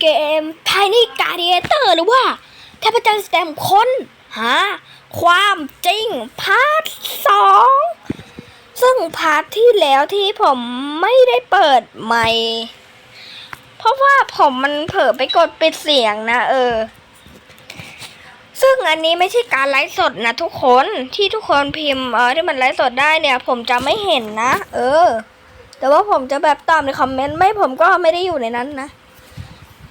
เกม Tiny Gladiator หรือว่าเทพเจ้าสแตมค้นหาความจริงพาร์ทสองซึ่งพาร์ทที่แล้วที่ผมไม่ได้เปิดใหม่ เพราะว่าผมมันเผลอไปกดปิดเสียงนะเออ ซึ่งอันนี้ไม่ใช่การไลฟ์สดนะทุกคนที่ทุกคนพิมพ์เออที่มันไลฟ์สดได้เนี่ย ผมจะไม่เห็นนะ เออ แต่ว่าผมจะแบบตามในคอมเมนต์ไม่ผมก็ไม่ได้อยู่ในนั้นนะ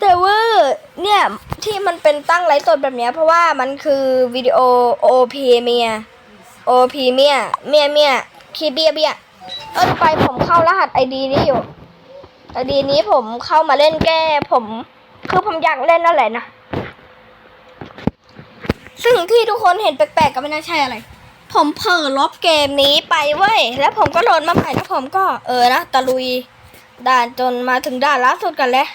แต่ว่าเนี่ยที่มันเป็นตั้งไลฟ์สดแบบเนี้ยเพราะว่ามันคือวิดีโอ OP เมีย OP เมียเมียเมียคีเบียเบียเออไปผมเข้ารหัสไอดีนี้อยู่ไอดีนี้ผมเข้ามาเล่นแก้ผม คือผมอยากเล่นนั่นแหละนะซึ่งที่ทุกคนเห็นแปลกๆก็ไม่น่าใช่อะไร ผมเผลอลบเกมนี้ไปเว้ย แล้วผมก็โหลดมาใหม่แล้วผมก็เออนะตะลุยด่านจนมาถึงด่านล่าสุดกันแล้ว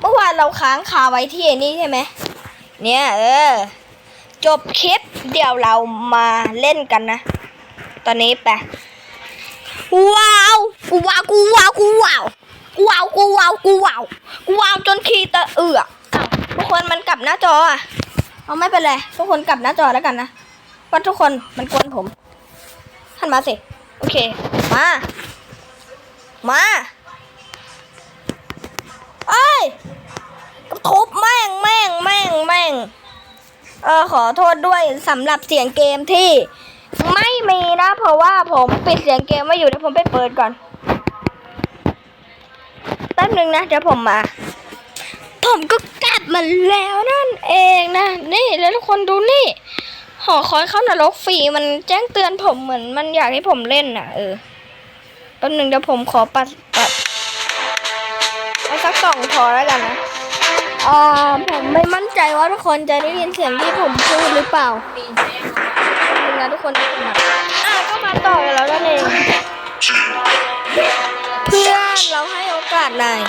เมื่อวานเราค้างคาไว้ที่ไอ้นี่ใช่ไหม เนี่ยเออ จบคลิปเดี๋ยวเรามาเล่นกันนะ ตอนนี้ไป ว้าว กูว้าว กูว้าว กูว้าว กูว้าว กูว้าว กูว้าว กูว้าวจนขีตะเอือกทุกคนมันกลับหน้าจออะ เอาไม่เป็นไร ทุกคนกลับหน้าจอแล้วกันนะว่าทุกคนมันกวนผมหันมาสิ โอเค มา มา เอ้ยกระทุบแม่งแม่งแม่งแม่งเออขอโทษด้วยสำหรับเสียงเกมที่ ไม่มีนะ เพราะว่าผมปิดเสียงเกมไว้อยู่เดี๋ยวผมไปเปิดก่อนแป๊บนึงนะเดี๋ยวผมมา ผมก็กลับมาแล้วนั่นเองนะนี่แล้วทุกคนดูนี่หอคอยเข้านรกฟรีมันแจ้งเตือนผมเหมือนมันอยากให้ผมเล่นน่ะเออแป๊บนึงเดี๋ยวผมขอปัดปัด เอาสักสองพอแล้วกันนะอ่าผมไม่มั่นใจว่าทุกคนจะได้ยินเสียงที่ผมพูดหรือเปล่าแป๊บนึงนะทุกคนอะก็มาต่อกันแล้วนั่นเองเพื่อนเราให้โอกาสนาย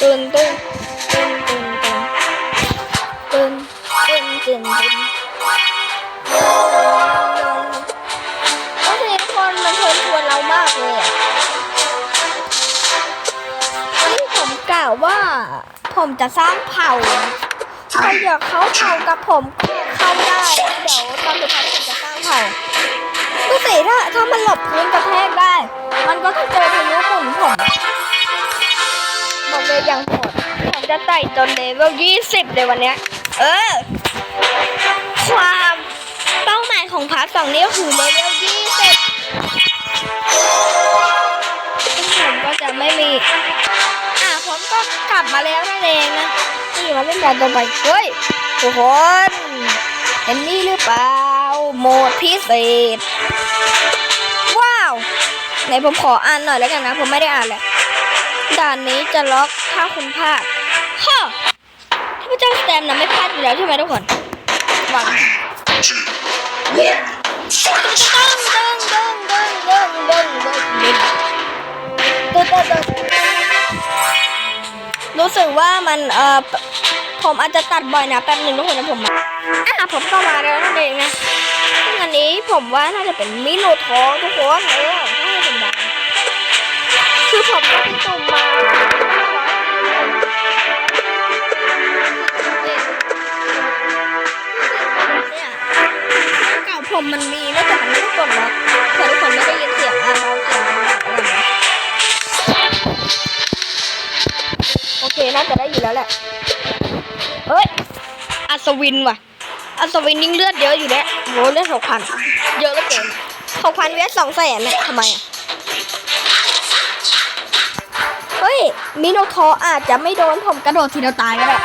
ตื่นตื่นตื่น วว่า ผมจะสร้างเผ่าใครอยากเข้าเผ่ากับผมเข้าได้ เดี๋ยวตอนสุดท้ายผมจะสร้างเผ่าดูสิถ้าถ้ามันหลบพื้นกระแทกได้ มันก็จะเจอพายุหมุนผมบอกเลยอย่างโหดผมจะไต่จนเลเวลยี่สิบเลยวันเนี้ย เออ ความเป้าหมายของพาร์ทสองนี้คือเลเวลยี่สิบซึ่งผมก็จะไม่มี ก็กลับมาแล้วนั่นเองนะนี่มาเล่นด่านต่อไปเฮ้ยทุกคนเห็นนี่หรือเปล่าโหมดพิเศษ ว้าวไหนผมขออ่านหน่อยแล้วกันนะ ผมไม่ได้อ่านแหละด่านนี้จะล็อกถ้าคุณพลาดฮ่าถ้าพระเจ้าสแตมนะไม่พลาดอยู่แล้วใช่ไหมทุกคนหวังตึ้งตึ้งตึ้งตึ้งตึ้งตึ้งตึ้งตึ้งตึ้งตึ้งตึ้ง รู้สึกว่ามันเอ่อผมอาจจะตัดบ่อยนะแป๊บหนึ่งทุกคนนะผมมาอะผมก็มาแล้วนั่นเองนะซึ่งอันนี้ผมว่าน่าจะเป็นมิโนทองทุกคนเออน่าจะเป็นแบบคือผมก็ไปตุ่ม ศวินว่ะ อัศวินยิ่งเลือดเยอะอยู่เนี่ยโหเลือดหกพันเยอะเหลือเกินหกพันเวสสองแสนเนี่ยทำไมอะเฮ้ย มิโนทอร์อาจจะไม่โดนผมกระโดดทีเดียวตายก็ได้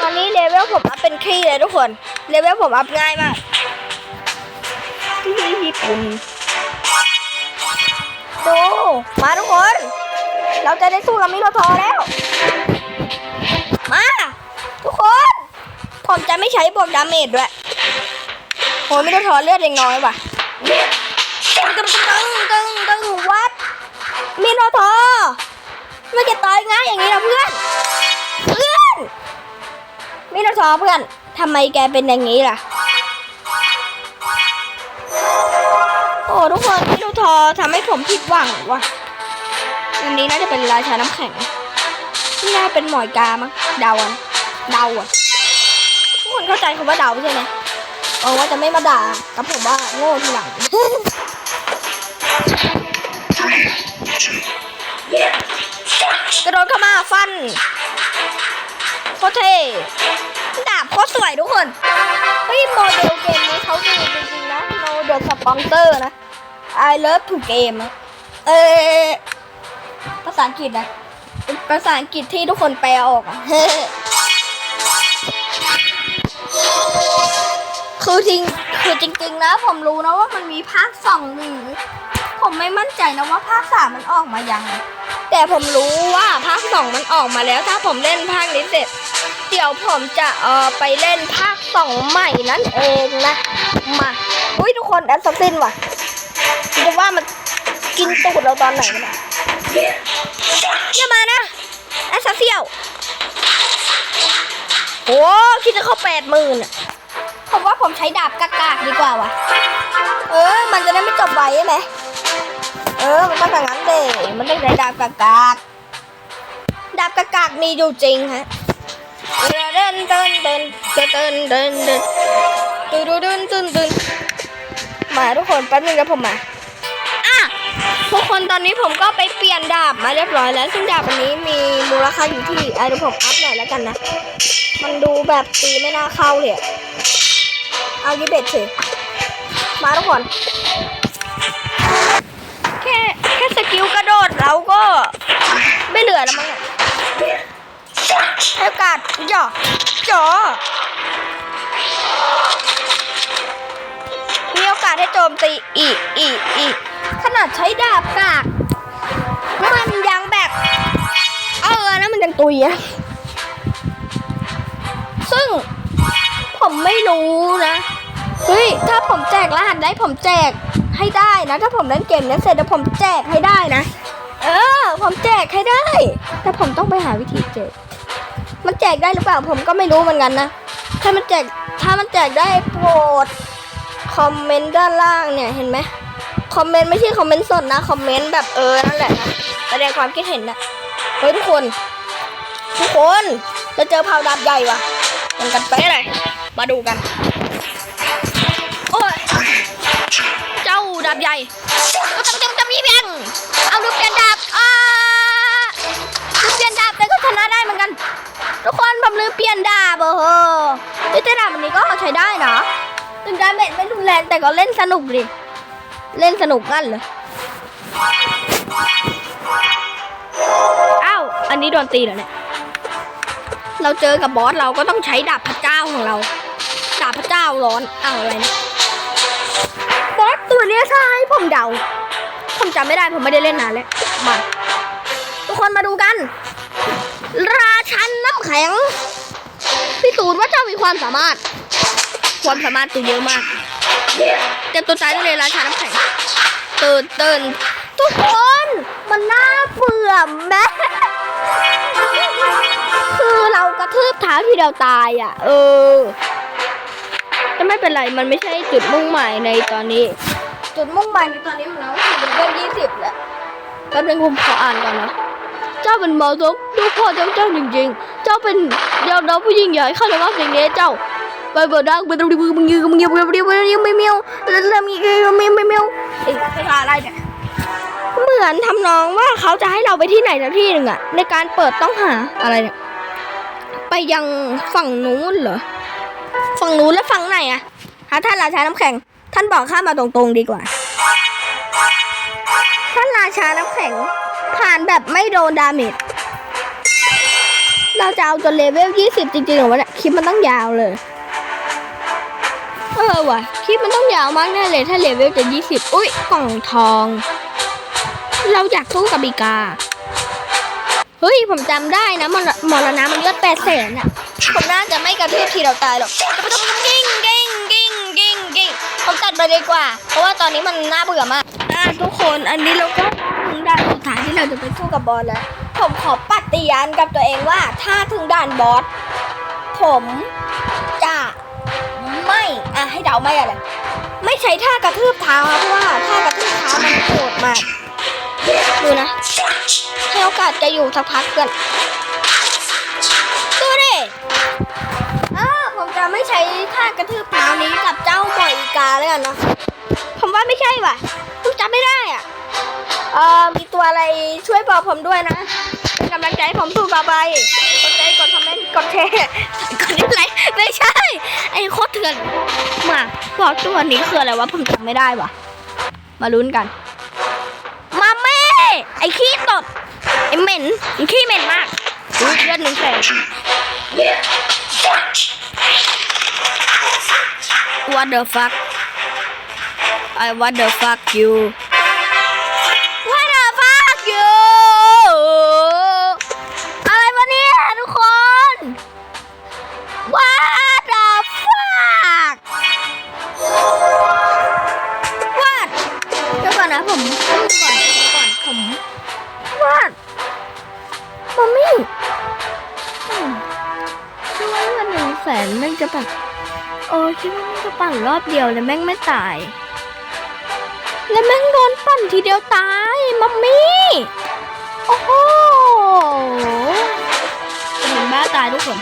ตอนนี้เลเวลผมอัพเป็นขี้เลยทุกคน เลเวลผมอัพง่ายมากที่ญี่ปุ่นดูมาทุกคน เราจะได้สู้กับมิโนทอร์แล้ว ผมจะไม่ใช้บวกดาเมจด้วยโหมิโนทอร์เลือดยังน้อยว่ะตึงตึงตึงตึงตึงวัดมิโนทอไม่จะตายง่ายอย่างนี้นะเพื่อนเพื่อนมิโนทอเพื่อนทำไมแกเป็นอย่างนี้ล่ะ โอ้ทุกคนที่ดูทอทำให้ผมผิดหวังว่ะอันนี้น่าจะเป็นราชาน้ำแข็งนี่น่าเป็นหมอยกามั้งเดาอะเดาอะทุกคน เข้าใจคำว่าเดาใช่ไหมหวังว่าจะไม่มาด่ากับผมว่าโง่ทีหลังกระโดดเข้ามาฟันโคตรเท่ดาบโคตรสวยทุกคนเฮ้ยโมเดลเกมนี้เขาดีจริงๆนะโนเดลสปอนเซอร์นะ I love to game อะเออภาษาอังกฤษนะเป็นภาษาอังกฤษที่ทุกคนแปลออกอะ คือจริงคือจริง ๆ นะ ผมรู้นะว่ามันมีภาคสองหรือผมไม่มั่นใจนะว่าภาคสามมันออกมายัง แต่ผมรู้ว่าภาคสองมันออกมาแล้ว ถ้าผมเล่นภาคนี้เสร็จ เดี๋ยวผมจะเออไปเล่นภาคสองใหม่นั่นเองนะ มาอุ้ยทุกคนแอสซัสซินว่ะคิดว่ามันกินตูดเราตอนไหนกันเนี่ยอย่ามานะแอสซัสเซียวโอ้คิดจะเข้าแปดหมื่นอะ ผว่าผมใช้ดาบกากากดีกว่าวะเออ มันจะได้ไม่จบไวใช่ไหมเออ มันต้องอย่างั้นเลยมันต้องใช้ดาบกากๆดาบกากๆมีอยู่จริงฮะเดินเดินเดินเดินเดินเดินเดินตื่นเดินตื่นตื่นมาทุกคนแป๊บนึงนะผมมาอะทุกคนตอนนี้ผมก็ไปเปลี่ยนดาบมาเรียบร้อยแล้ว ซึ่งดาบอันนี้มีมูลค่าอยู่ที่ไอ้เดี๋ยวผมอัพหน่อยแล้วกันนะ มันดูแบบตีไม่น่าเข้าเลย เอายี่เบ็ดสิมาทุกคน แค่แค่สกิลกระโดดเราก็ไม่เหลือแล้วมั้งเนี่ยให้โอกาสจ่อจ่อมีโอกาสให้โจมตีอีกอีกอีกขนาดใช้ดาบกากมันยังแบบเออนะมันยังตุยอะซึ่ง ผมไม่รู้นะ เฮ้ย ถ้าผมแจกรหัสได้ผมแจกให้ได้นะ ถ้าผมเล่นเกมนี้เสร็จแล้วผมแจกให้ได้นะ เออ ผมแจกให้ได้ แต่ผมต้องไปหาวิธีแจก มันแจกได้หรือเปล่าผมก็ไม่รู้เหมือนกันนะ ถ้ามันแจก ถ้ามันแจกได้โปรดคอมเมนต์ด้านล่างเนี่ยเห็นไหมคอมเมนต์ไม่ใช่คอมเมนต์สดนะคอมเมนต์แบบเออนั่นแหละนะแสดงความคิดเห็นนะเฮ้ยทุกคน ทุกคนเราเจอเผาดาบใหญ่ว่ะมันกันไปะเลย มาดูกัน โอ้ย เจ้าดาบใหญ่ก็ต้องเต็มจะมีเพียงเอาดูกเปลี่ยนดาบอ่าดูเปลี่ยนดาบแต่ก็ชนะได้เหมือนกัน ทุกคนผมลืมเปลี่ยนดาบเออเฮ้ยแต่ดาบอันนี้ก็ใช้ได้นะถึงดาเมจไม่รุนแรงแต่ก็เล่นสนุกดิ เล่นสนุกงั้นเลยอ้าว อันนี้โดนตีเหรอเนี่ย เราเจอกับบอสเราก็ต้องใช้ดาบพระเจ้าของเราาพระเจ้าร้อนอ้าวอะไรนะบอสตัวนี้ยใช่ผมเดา ผมจำไม่ได้ผมไม่ได้เล่นนานแล้วมาทุกคนมาดูกัน ราชันน้ำแข็งพิสูจน์ว่าเจ้ามีความสามารถ ความสามารถตัวเยอะมากเต็มตัวตายได้เลยราชาน้ำแข็งเตือนเตือนทุกคนมันน่าเบื่อแม่คือเรากระทืบเท้าที่เดียวตายอะ เออ แต่ไม่เป็นไรมันไม่ใช่จุดมุ่งหมายในตอนนี้ จุดมุ่งหมายในตอนนี้ของเราคือเลเวลยี่สิบแหละแป๊บนึงผมขออ่านก่อนนะเจ้าเป็นหมอสมดูพ่อเจ้าเจ้าจริงๆ เจ้าเป็นเดียวดาวผู้ยิ่งใหญ่ข้าจะรับสิ่งนี้เจ้าไปเบิดดังไปดูดิมึงมึงยืนมึงยืนมึงยืนมึงยืนไม่เมียวแล้วเริ่มมีไม่ไม่เมียวเอ้ยภาษาอะไรเนี่ยเหมือนทำนองว่าเขาจะให้เราไปที่ไหนสักที่หนึ่งอะในการเปิดต้องหาอะไรเนี่ยไปยังฝั่งนู้นเหรอ ฝั่งนู้นแล้วฝั่งไหนอะหาท่านราชาน้ำแข็ง ท่านบอกข้ามาตรงๆดีกว่า ท่านราชาน้ำแข็ง ผ่านแบบไม่โดนดาเมจเราจะเอาจนเลเวล20จริงๆเหรอวะเนี่ยคลิปมันต้องยาวเลย เออว่ะคลิปมันต้องยาวมากแน่เลยถ้าเลเวลจะ20อุ้ยกล่องทอง เราอยากสู้กับบีกา เฮ้ยผมจำได้นะมรมรณะมันเลือดแปดแสนอะ ผมน่าจะไม่กระทืบทีเราตายหรอกจะไปทำกิ้งกิ้งกิ้งกิ้งกิ้งผมตัดไปดีกว่า เพราะว่าตอนนี้มันน่าเบื่อมากอะทุกคนอันนี้เราก็ถึงด่านสุดท้ายที่เราจะไปสู้กับบอสแล้ว ผมขอปฏิญาณกับตัวเองว่าถ้าถึงด่านบอสผมจะไม่อะให้เดาไม่อะไรไม่ใช้ท่ากระทืบเท้าครับเพราะว่าท่ากระทืบามันโหดมากดูนะให้โอกาสจะอยู่สักพักเพื่อน จะไม่ใช้ท่ากระทืบเท้านี้กับเจ้าหมอยอีกาแล้วกันเนาะผมว่าไม่ใช่ว่ะผมจำไม่ได้อะเอ่อมีตัวอะไรช่วยบอกผมด้วยนะเป็นกำลังใจให้ผมสู้ต่อไปกดไลค์กดคอมเมนต์กดแชร์กดไลค์ไม่ใช่ ไอ้โคตรเถื่อนมาบอกตัวนี้คืออะไรวะผมจำไม่ได้ว่ะ มาลุ้นกัน มาแม่ไอ้ขี้ตดไอ้เหม็นไอ้ขี้เหม็นมากอุ๊ยเลือดหนึ่งแสน What the fuck I what the fuck you What the fuck you อะไรวะเนี่ยทุกคน What the fuck What เดี๋ยวก่อนนะผมพูดก่อนก่อนผม What มัมมี่อืมคิดว่าเงินหนึ่งแสนแม่งจะแบบ โอ้คิดว่าแม่จะปั่นรอบเดียวเลยแม่งไม่ตาย แล้วแม่งโดนปั่นทีเดียวตายมัมมี่ โอ้โหเป็นบ้าตายทุกคน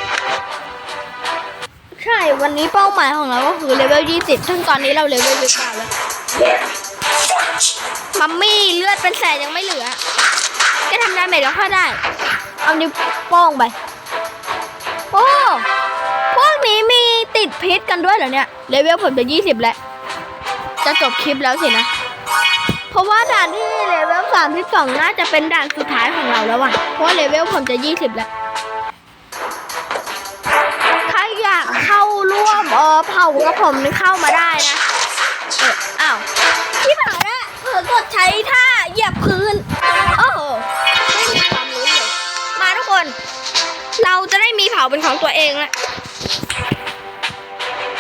ใช่ วันนี้เป้าหมายของเราก็คือเลเวล 20 ซึ่งตอนนี้เราเลเวล29แล้ว มัมมี่เลือดเป็นแสนยังไม่เหลือ ก็ทำดาเมจแล้วค่อยได้ เอานิ้วโป้งไป ดพิษกันด้วยเหรอเนี่ยเลเวลผมจะ 20 แล้ว จะจบคลิปแล้วสินะ เพราะว่าด่านที่เลเวล32น่าจะเป็นด่านสุดท้ายของเราแล้วว่ะ เพราะเลเวลผมจะ 20 แล้วใครอยากเข้าร่วมเออเผากับผมนี่เข้ามาได้นะเอออ้าวที่ผ่านอะเออกดใช้ท่าเหยียบพื้นโอ้โหไม่มีความรู้เลยมาทุกคน เราจะได้มีเผาเป็นของตัวเองแล้ว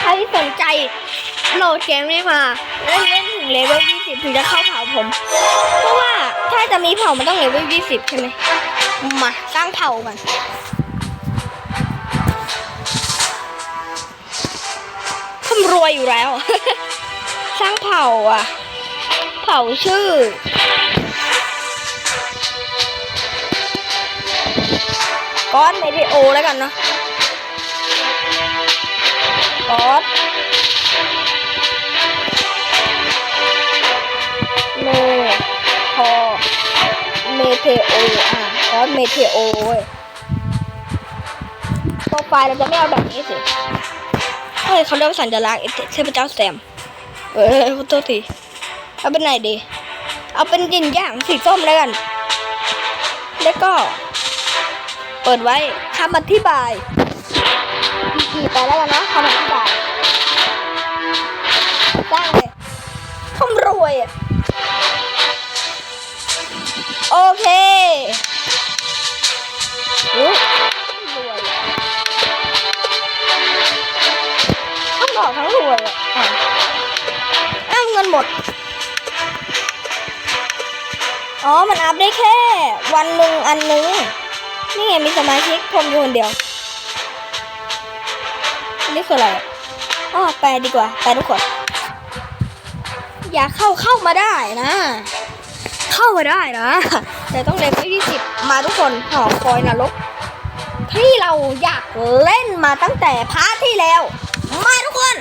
รสนใจโหลดเกมนี้มาเล่นเล่นถึงเลเวล 20 ถึงจะเข้าเผ่าผม เพราะว่าถ้าจะมีเผ่ามันต้องเลเวล 20 ใช่ไหมมาสร้างเผ่ากันผมรวยอยู่แล้ว สร้างเผ่าอะ เผ่าชื่อก้อนเมดิโอแล้วกันเนาะ ก้อนเมพอเมเทโออะก้อนเมเทโอเว้ยโปรไฟล์เราจะไม่เอาแบบนี้สิเฮ้ยเขาเรียกว่าสัญลักษณ์เทพเจ้าแซม เออขอโทษที เอาเป็นไหนดี เอาเป็นยินย่างสีส้มแล้วกัน แล้วก็ เปิดไว้คำอธิบาย อีกไปแล้วกันนะคำอธิบายสร้างเลยทำรวยอะ โอเคอุ๊ยรวยอะทั้งดอกทั้งรวยอะอ้าวเงินหมด อ๋อ มันอัพได้แค่ วันหนึ่งอันหนึง นี่ไงมีสมาชิกผมอยู่คนเดียว นนี้คืออะไรอ๋อแปดีกว่าแปทุกคน อย่าเข้าเข้ามาได้นะ เข้ามาได้นะแต่ต้องเล่นที่สิบมาทุกคนหอคอยนรกที่เราอยากเล่นมาตั้งแต่พาร์ทที่แล้ว มาทุกคน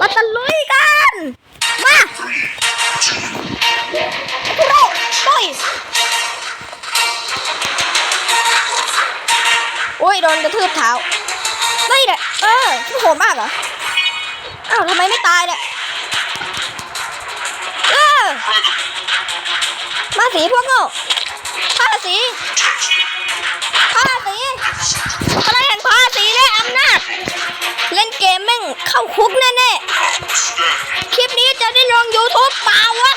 มาตะลุยกัน มาโร่ต่อยโอ้ยโดนกระทืบเท้าไม่เนี่ย ออที่โหดมากเหรอ อ้าวทำไมไม่ตายเนี่ย เออ มาสีพวกโง่ผ้าสีผ้าสีอะไรแห่งผ้าสีและอำนาจ เล่นเกมแม่งเข้าคุกแน่ๆ คลิปนี้จะได้ลง YouTube เปล่าวะ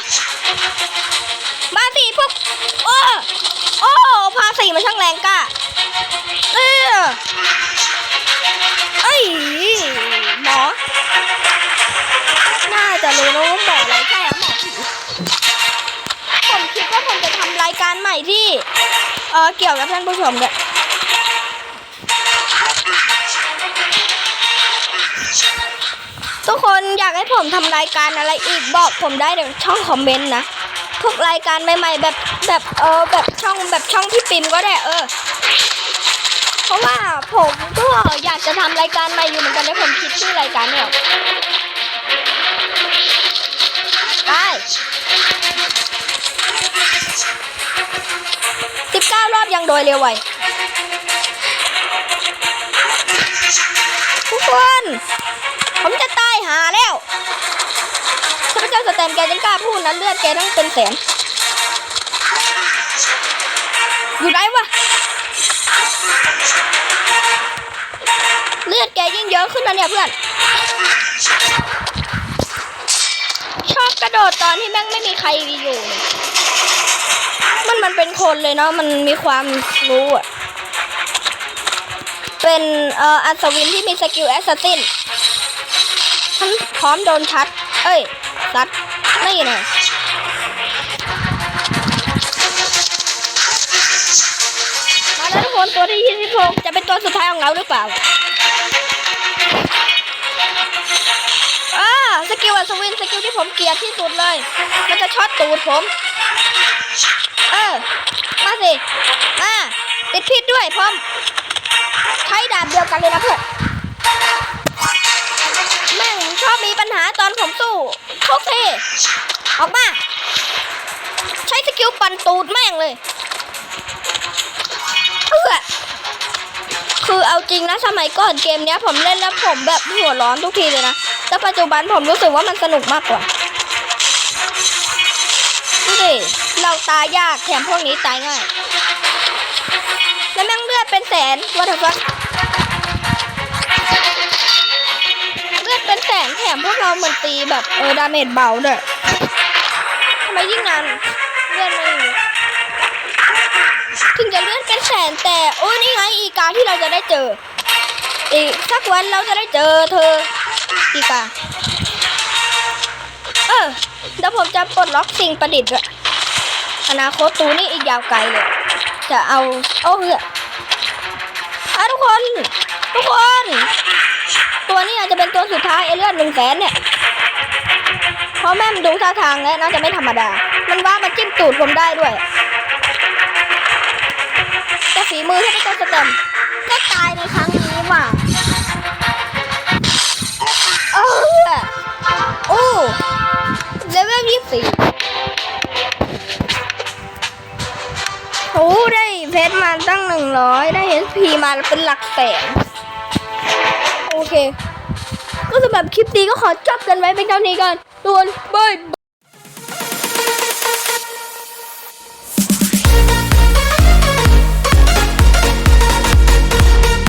มาสิพวก โอ้ โอ้ภาษีมันช่างแรงกล้าเออ ยหมอ น่าจะรู้นะว่าหมออะไรใช่อะหมอผีผมคิดว่าผมจะทำรายการใหม่ที่ เออเกี่ยวกับท่านผู้ชมเนี่ยทุกคนอยากให้ผมทำรายการอะไรอีกบอกผมได้ในช่องคอมเมนต์นะพวกรายการใหม่ๆแบบแบบเออแบบช่องแบบช่องพี่ปิมก็ได้เออ เพราะว่าผมก็อยากจะทำรายการใหม่อยู่เหมือนกันแต่ผมคิดชื่อรายการไม่ออกได้สิบเก้ารอบยังโดยเร็วไวทุกคน ผมจะตายหาแล้วข้าพเจ้าสแตมแกยังกล้าพูดนะเลือดแกต้องเป็นแสนอยู่ไหนวะ เลือดแกยิ่งเยอะขึ้นนะเนี่ยเพื่อน ชอบกระโดดตอนที่แม่งไม่มีใครอยู่ มันมันเป็นคนเลยเนาะ มันมีความรู้อะเป็นเอ่ออัศวินที่มีสกิลแอสซัสซินฉันพร้อมโดนชัด เอ้ยซัดนี่ไงมาแคนตัวที่ 26 จะเป็นตัวสุดท้ายของเราหรือเปล่าอ่าสกิลอัศวินสกิลที่ผมเกลียดที่สุดเลย มันจะช็อตตูดผม เออ มาสิ มาติดพิษด้วยพร้อมใช้ดาบเดียวกันเลยนะเพื่อนแม่งชอบมีปัญหาตอนผมสู้โอเคออกมา ใช้สกิลปั่นตูดแม่งเลย เพื่อคือเอาจริงนะสมัยก่อนเกมเนี้ย ผมเล่นแล้วผมแบบหัวร้อนทุกทีเลยนะแต่ปัจจุบันผมรู้สึกว่ามันสนุกมากกว่าดูดิเราตายยากแถมพวกนี้ตายง่ายแล้วแม่งเลือดเป็นแสนวัฏฟักเลือดเป็นแสนแถมพวกเราเหมือนตีแบบเออดาเมจเบาด้วยทำไมยิ่งนานเลือดไม่ ถึงจะเลื่อดเป็นแสนแต่โอ้นี่ไงอีกาที่เราจะได้เจอ อีกสักวันเราจะได้เจอเธอ อีกา เออเดี๋ยวผมจะปลดล็อกสิ่งประดิษฐ์ด้วยอนาคตตูนี่อีกยาวไกลเลย จะเอาโอ้เหืออะทุกคน ทุกคน ตัวนี้อาจจะเป็นตัวสุดท้ายไอเลือดหนึ่งแสนเนี่ยเพราะแม่มันดูท่าทางแล้วน่าจะไม่ธรรมดา มันว่ามันจิ้มตูดผมได้ด้วย ฝีมือที่เป็นตัวสแตมก็ตายในครั้งนี้ว่ะเออโอ้เลเวลยี่สิบโอ้ได้เพชรมาตั้งหนึ่งร้อยได้เอสพีมาเป็นหลักแสนโอเค ก็สำหรับคลิปนี้ก็ขอจบกันไว้เป็นเท่านี้กันตัวนบาย